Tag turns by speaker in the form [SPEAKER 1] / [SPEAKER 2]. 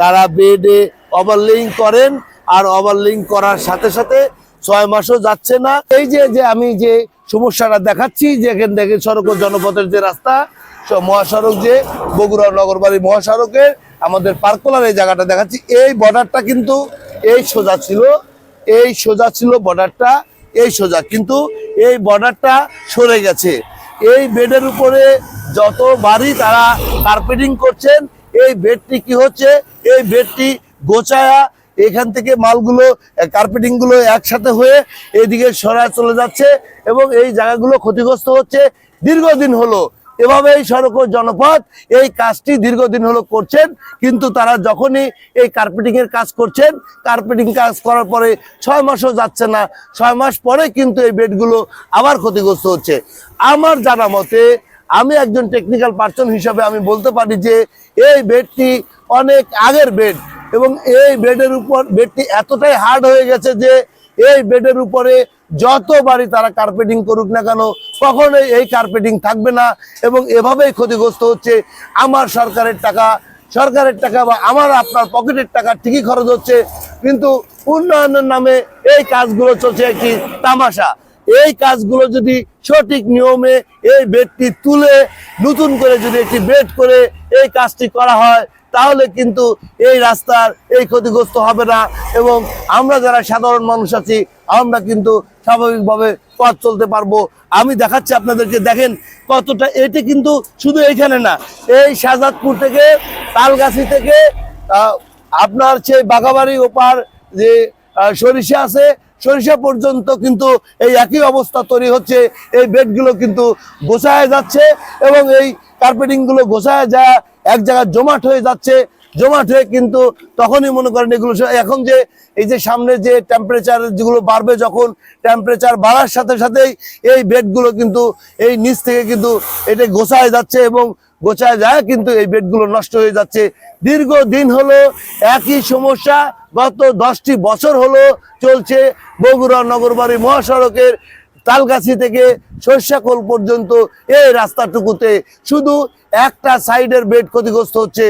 [SPEAKER 1] তারা বেডে ওভারলিং করেন আর ওভারলিং করার সাথে সাথে ছয় মাসও যাচ্ছে না। এই যে যে আমি যে সমস্যাটা দেখাচ্ছি, যে এখান থেকে সড়ক ও জনপথের যে রাস্তা মহাসড়ক যে বগুড়া নগরবাড়ি মহাসড়কের আমাদের পার্কলার এই জায়গাটা দেখাচ্ছি। এই বর্ডারটা কিন্তু এই সোজা ছিল, এই সোজা ছিল বর্ডারটা এই সোজা। কিন্তু এই বর্ডারটা সরে গেছে। এই বেডের উপরে যত বাড়ি তারা কার্পেটিং করছেন এই বেডটি কি হচ্ছে? এই বেডটি গোচায়া এখান থেকে মালগুলো কার্পেটিংগুলো একসাথে হয়ে এইদিকে সরায় চলে যাচ্ছে এবং এই জায়গাগুলো ক্ষতিগ্রস্ত হচ্ছে। দীর্ঘদিন হলো। এভাবে এই সড়ক জনপথ এই কাজটি দীর্ঘদিন হলো করছেন, কিন্তু তারা যখনই এই কার্পেটিং এর কাজ করছেন কার্পেটিং কাজ করার পরে ছয় মাসও যাচ্ছে না। ছয় মাস পরে কিন্তু এই বেডগুলো আবার ক্ষতিগ্রস্ত হচ্ছে। আমার জানা মতে আমি একজন টেকনিক্যাল পার্সন হিসাবে আমি বলতে পারি যে, এই বেডটি অনেক আগের বেড এবং এই বেডের উপর বেডটি এতটাই হার্ড হয়ে গেছে যে, এই বেডের উপরে যতবারই তারা কার্পেটিং করুক না কেন, কখনোই এই কার্পেটিং থাকবে না এবং এভাবেই ক্ষতিগ্রস্ত হচ্ছে আমার সরকারের টাকা সরকারের টাকা বা আমার আপনার পকেটের টাকা ঠিকই খরচ হচ্ছে, কিন্তু উন্নয়নের নামে এই কাজগুলো চলছে একটি তামাশা। এই কাজগুলো যদি সঠিক নিয়মে এই বেডটি তুলে নতুন করে যদি একটি বেড করে এই কাজটি করা হয়, তাহলে কিন্তু এই রাস্তার এই ক্ষতিগ্রস্ত হবে না এবং আমরা যারা সাধারণ মানুষ আছি, আমরা কিন্তু স্বাভাবিকভাবে পথ চলতে পারব। আমি দেখাচ্ছি আপনাদেরকে, দেখেন কতটা, এটি কিন্তু শুধু এইখানে না, এই শাহজাদপুর থেকে, তালগাছি থেকে আপনার সেই বাঘাবাড়ি ওপার যে সরিষা আছে। সরিষা পর্যন্ত কিন্তু এই একই অবস্থা তৈরি হচ্ছে। এই বেডগুলো কিন্তু গোছায় যাচ্ছে এবং এই কার্পেটিংগুলো গোছায় যা এক জায়গায় জমাট হয়ে যাচ্ছে। জমাট হয়ে কিন্তু তখনই মনে করেন এগুলো এখন যে এই যে সামনে যে টেম্পারেচার যেগুলো বাড়বে যখন টেম্পারেচার বাড়ার সাথে সাথেই এই বেডগুলো কিন্তু এই নিচ থেকে কিন্তু এটা গোছায় যাচ্ছে এবং গোছায় যায়, কিন্তু এই বেডগুলো নষ্ট হয়ে যাচ্ছে। দীর্ঘ দিন হলো একই সমস্যা, গত দশটি বছর হলো চলছে বগুড়া নগরবাড়ি মহাসড়কের তালগাছি থেকে সর্ষাকোল পর্যন্ত এই রাস্তাটুকুতে। শুধু একটা সাইডের বেড ক্ষতিগ্রস্ত হচ্ছে।